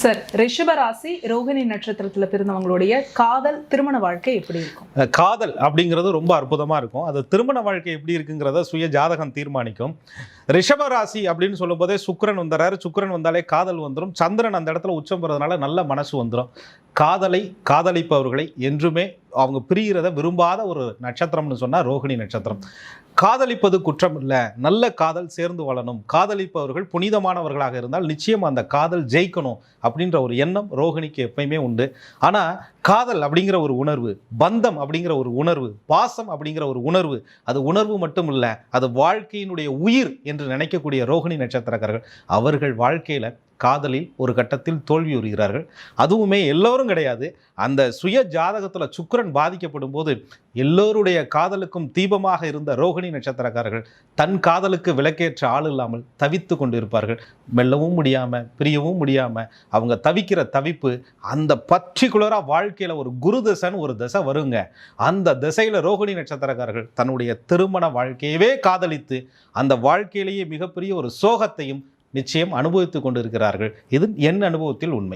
Sir ரிஷப ராசி ரோகிணி நட்சத்திரத்துல பிறந்தவங்களுடைய காதல் திருமண வாழ்க்கை எப்படி இருக்கும்? காதல் அப்படிங்கிறது ரொம்ப அற்புதமாக இருக்கும். அது திருமண வாழ்க்கை எப்படி இருக்குங்கிறத சுய ஜாதகம் தீர்மானிக்கும். ரிஷப ராசி அப்படின்னு சொல்லும்போதே சுக்கரன் வந்துடுறாரு சுக்கரன் வந்தாலே காதல் வந்துடும் சந்திரன் அந்த இடத்துல உச்சம் போகிறதுனால நல்ல மனசு வந்துடும் காதலை காதலிப்பவர்களை என்றுமே அவங்க பிரிகிறத விரும்பாத ஒரு நட்சத்திரம்னு சொன்னால் ரோகிணி நட்சத்திரம். காதலிப்பது குற்றம் இல்லை நல்ல காதல் சேர்ந்து வாழணும் காதலிப்பவர்கள் புனிதமானவர்களாக இருந்தால் நிச்சயம் அந்த காதல் ஜெயிக்கணும் அப்படின்ற ஒரு எண்ணம் ரோகிணிக்கு எப்பயுமே உண்டு. ஆனால் காதல் அப்படிங்கிற ஒரு உணர்வு பந்தம் அப்படிங்கிற ஒரு உணர்வு பாசம் அப்படிங்கிற ஒரு உணர்வு அது உணர்வு மட்டும் இல்லை அது வாழ்க்கையினுடைய உயிர் என்று நினைக்கக்கூடிய ரோகிணி நட்சத்திரக்காரர்கள் அவர்கள் வாழ்க்கையில் காதலில் ஒரு கட்டத்தில் தோல்வியுறுகிறார்கள் அதுவுமே எல்லோரும் கிடையாது. அந்த சுய ஜாதகத்தில் சுக்கரன் பாதிக்கப்படும் போது எல்லோருடைய காதலுக்கும் தீபமாக இருந்த ரோஹிணி நட்சத்திரக்காரர்கள் தன் காதலுக்கு விளக்கேற்ற ஆள் இல்லாமல் தவித்து கொண்டிருப்பார்கள். மெல்லவும் முடியாமல் பிரியவும் முடியாமல் அவங்க தவிக்கிற தவிப்பு அந்த பர்டிகுலராக வாழ்க்கையில் ஒரு குரு தசைன்னு ஒரு தசை வருங்க. அந்த திசையில் ரோஹிணி நட்சத்திரக்காரர்கள் தன்னுடைய திருமண வாழ்க்கையவே காதலித்து அந்த வாழ்க்கையிலேயே மிகப்பெரிய ஒரு சோகத்தையும் நிச்சயம் அனுபவித்துக் கொண்டிருக்கிறார்கள். இது என் அனுபவத்தில் உண்மை.